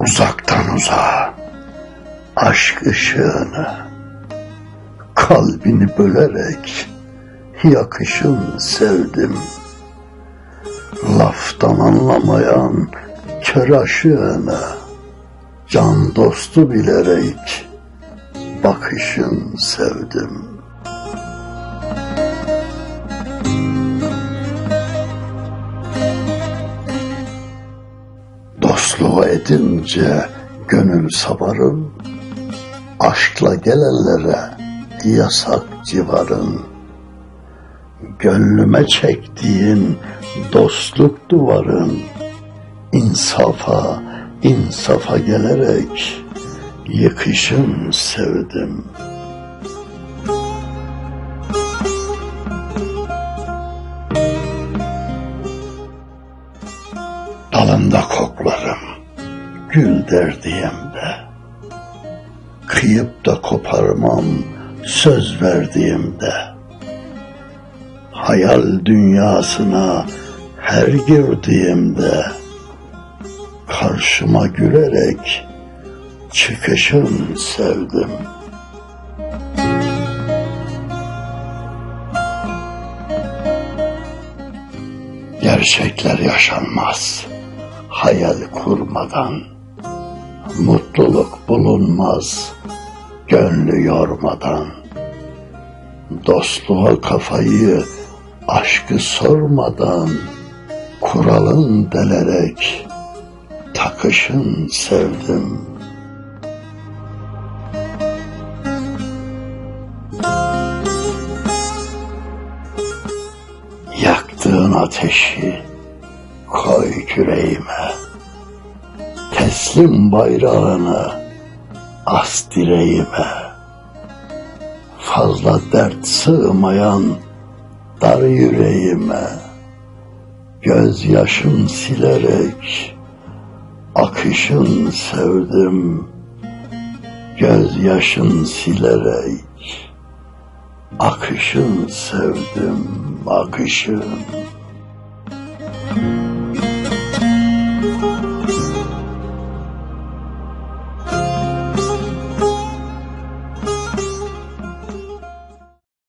Uzaktan uzağa aşk ışığını kalbini bölerek yakışın sevdim. Laftan anlamayan kör aşığını can dostu bilerek bakışın sevdim. Dostluğu edince gönül sabarın, aşkla gelenlere yasak civarın. Gönlüme çektiğin dostluk duvarın, insafa, insafa gelerek yıkışın sevdim. Dalında koklarım, gül derdiğimde. Kıyıp da koparmam söz verdiğimde. Hayal dünyasına her girdiğimde. Karşıma gülerek çıkışın sevdim. Gerçekler yaşanmaz hayal kurmadan. Mutluluk bulunmaz gönlü yormadan. Dostluğa kafayı aşkı sormadan kuralın delerek takışın sevdim. Yaktığın ateşi koy küreğime. Teslim bayrağını as direğime. Fazla dert sığmayan dar yüreğime. Gözyaşım silerek Akışın sevdim, gözyaşın silerek. Akışın sevdim, akışın.